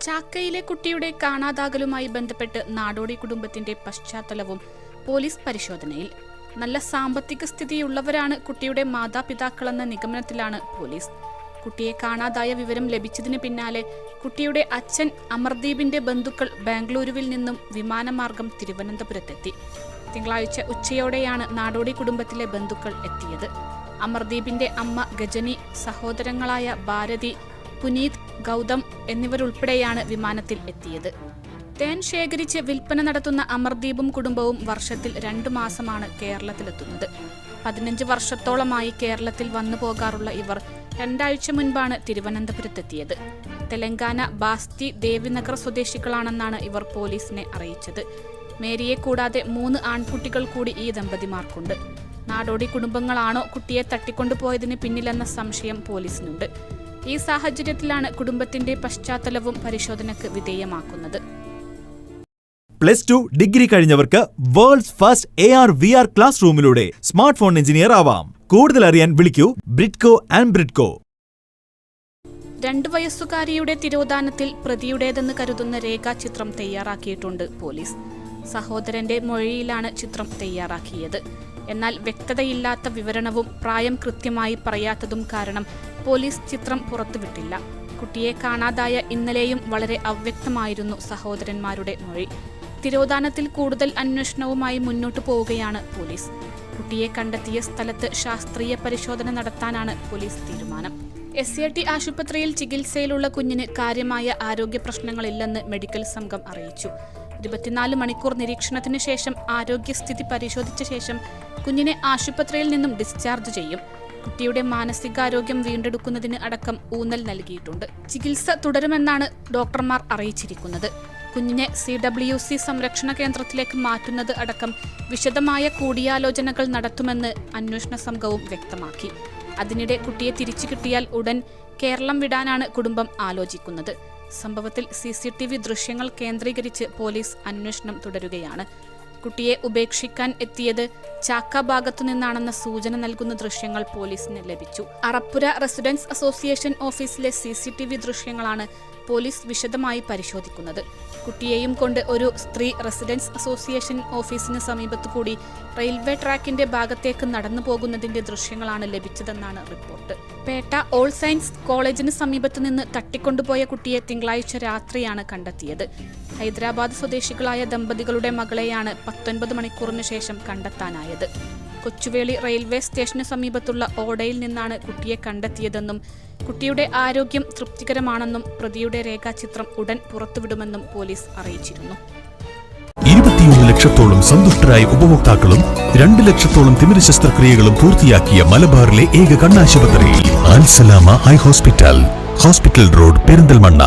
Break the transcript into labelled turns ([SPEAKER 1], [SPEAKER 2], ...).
[SPEAKER 1] ചാക്കയിലെ കുട്ടിയുടെ കാണാതാകലുമായി ബന്ധപ്പെട്ട് നാടോടി കുടുംബത്തിന്റെ പശ്ചാത്തലവും പോലീസ് പരിശോധനയിൽ. നല്ല സാമ്പത്തിക സ്ഥിതിയുള്ളവരാണ് കുട്ടിയുടെ മാതാപിതാക്കളെന്ന നിഗമനത്തിലാണ് പോലീസ്. കുട്ടിയെ കാണാതായ വിവരം ലഭിച്ചതിന് പിന്നാലെ കുട്ടിയുടെ അച്ഛൻ അമർദീപിന്റെ ബന്ധുക്കൾ ബാംഗ്ലൂരുവിൽ നിന്നും വിമാനമാർഗം തിരുവനന്തപുരത്തെത്തി. തിങ്കളാഴ്ച ഉച്ചയോടെയാണ് നാടോടി കുടുംബത്തിലെ ബന്ധുക്കൾ എത്തിയത്. അമർദീപിന്റെ അമ്മ ഗജനി സഹോദരങ്ങളായ ഭാരതി പുനീത് ഗൗതം എന്നിവരുൾപ്പെടെയാണ് വിമാനത്തിൽ എത്തിയത്. തേൻ ശേഖരിച്ച് വിൽപ്പന നടത്തുന്ന അമർദീപും കുടുംബവും വർഷത്തിൽ രണ്ടു മാസമാണ് കേരളത്തിലെത്തുന്നത്. പതിനഞ്ച് വർഷത്തോളമായി കേരളത്തിൽ വന്നു പോകാറുള്ള ഇവർ രണ്ടാഴ്ച മുൻപാണ് തിരുവനന്തപുരത്തെത്തിയത്. തെലങ്കാന ബാസ്തി ദേവിനഗർ സ്വദേശികളാണെന്നാണ് ഇവർ പോലീസിനെ അറിയിച്ചത്. മേരിയെ കൂടാതെ മൂന്ന് ആൺകുട്ടികൾ കൂടി ഈ ദമ്പതിമാർക്കുണ്ട്. നാടോടി കുടുംബങ്ങളാണോ കുട്ടിയെ തട്ടിക്കൊണ്ടുപോയതിന് പിന്നിലെന്ന സംശയം പോലീസിനുണ്ട്. ഈ സാഹചര്യത്തിലാണ് കുടുംബത്തിന്റെ പശ്ചാത്തലവും പരിശോധനയ്ക്ക് വിധേയമാക്കുന്നത്.
[SPEAKER 2] Plus two degree കഴിഞ്ഞവർക്ക് world's first A R V R class റൂമിലൂടെ smart phone engineer ആവാം. കൂടുതൽ അറിയാൻ വിളിക്കൂ ബ്രിഡ്കോ ആൻഡ് ബ്രിഡ്കോ.
[SPEAKER 1] രണ്ടു വയസ്സുകാരിയുടെ തിരോധാനത്തിൽ പ്രതിയുടേതെന്ന് കരുതുന്ന രേഖാചിത്രം തയ്യാറാക്കിയിട്ടുണ്ട് പോലീസ്. സഹോദരന്റെ മൊഴിയിലാണ് ചിത്രം തയ്യാറാക്കിയത്. എന്നാൽ വ്യക്തതയില്ലാത്ത വിവരണവും പ്രായം കൃത്യമായി പറയാത്തതും കാരണം പോലീസ് ചിത്രം പുറത്തുവിട്ടില്ല. കുട്ടിയെ കാണാതായ ഇന്നലെയും വളരെ അവ്യക്തമായിരുന്നു സഹോദരന്മാരുടെ മൊഴി. തിരോധാനത്തിൽ കൂടുതൽ അന്വേഷണവുമായി മുന്നോട്ടു പോവുകയാണ് പോലീസ്. കുട്ടിയെ കണ്ടെത്തിയ സ്ഥലത്ത് ശാസ്ത്രീയ പരിശോധന നടത്താനാണ് പോലീസ് തീരുമാനം. എസ് എ ടി ആശുപത്രിയിൽ ചികിത്സയിലുള്ള കുഞ്ഞിന് കാര്യമായ ആരോഗ്യ പ്രശ്നങ്ങളില്ലെന്ന് മെഡിക്കൽ സംഘം അറിയിച്ചു. ഇരുപത്തിനാല് മണിക്കൂർ നിരീക്ഷണത്തിന് ശേഷം ആരോഗ്യസ്ഥിതി പരിശോധിച്ച ശേഷം കുഞ്ഞിനെ ആശുപത്രിയിൽ നിന്നും ഡിസ്ചാർജ് ചെയ്യും. കുട്ടിയുടെ മാനസികാരോഗ്യം വീണ്ടെടുക്കുന്നതിന് അടക്കം ഊന്നൽ നൽകിയിട്ടുണ്ട്. ചികിത്സ തുടരുമെന്നാണ് ഡോക്ടർമാർ അറിയിച്ചിരിക്കുന്നത്. കുഞ്ഞിനെ സി ഡബ്ല്യു സി സംരക്ഷണ കേന്ദ്രത്തിലേക്ക് മാറ്റുന്നത് അടക്കം വിശദമായ കൂടിയാലോചനകൾ നടത്തുമെന്ന് അന്വേഷണ സംഘവും വ്യക്തമാക്കി. അതിനിടെ കുട്ടിയെ തിരിച്ചു കിട്ടിയാൽ ഉടൻ കേരളം വിടാനാണ് കുടുംബം ആലോചിക്കുന്നത്. സംഭവത്തിൽ സി സി ടി വി ദൃശ്യങ്ങൾ കേന്ദ്രീകരിച്ച് പോലീസ് അന്വേഷണം തുടരുകയാണ്. കുട്ടിയെ ഉപേക്ഷിക്കാൻ എത്തിയത് ചാക്ക ഭാഗത്തു നിന്നാണെന്ന സൂചന നൽകുന്ന ദൃശ്യങ്ങൾ പോലീസിന് ലഭിച്ചു. അറപ്പുര റെസിഡൻസ് അസോസിയേഷൻ ഓഫീസിലെ സി സി ടി വി ദൃശ്യങ്ങളാണ് പോലീസ് വിശദമായി പരിശോധിക്കുന്നത്. കുട്ടിയെയും കൊണ്ട് ഒരു സ്ത്രീ റെസിഡൻസ് അസോസിയേഷൻ ഓഫീസിന് സമീപത്തു കൂടി റെയിൽവേ ട്രാക്കിന്റെ ഭാഗത്തേക്ക് നടന്നു പോകുന്നതിന്റെ ദൃശ്യങ്ങളാണ് ലഭിച്ചതെന്നാണ് റിപ്പോർട്ട്. പേട്ട ഓൾ സയൻസ് കോളേജിന് സമീപത്തു നിന്ന് തട്ടിക്കൊണ്ടുപോയ കുട്ടിയെ തിങ്കളാഴ്ച രാത്രിയാണ് കണ്ടെത്തിയത്. ഹൈദരാബാദ് സ്വദേശികളായ ദമ്പതികളുടെ മകളെയാണ് പത്തൊൻപത് മണിക്കൂറിന് ശേഷം കണ്ടെത്താനായത്. കൊച്ചുവേളി റെയിൽവേ സ്റ്റേഷന് സമീപത്തുള്ള ഓടയിൽ നിന്നാണ് കുട്ടിയെ കണ്ടെത്തിയതെന്നും കുട്ടിയുടെ ആരോഗ്യം തൃപ്തികരമാണെന്നും പ്രതിയുടെ രേഖാചിത്രം ഉടൻ പുറത്തുവിടുമെന്നും പോലീസ് അറിയിച്ചിരുന്നു.
[SPEAKER 3] ലക്ഷത്തോളം സന്തുഷ്ടരായ ഉപഭോക്താക്കളും രണ്ട് ലക്ഷത്തോളം തിമിര ശസ്ത്രക്രിയകളും പൂർത്തിയാക്കിയ മലബാറിലെ ഏക കണ്ണാശുപത്രി Alsalama eye hospital hospital road Perinthalmanna.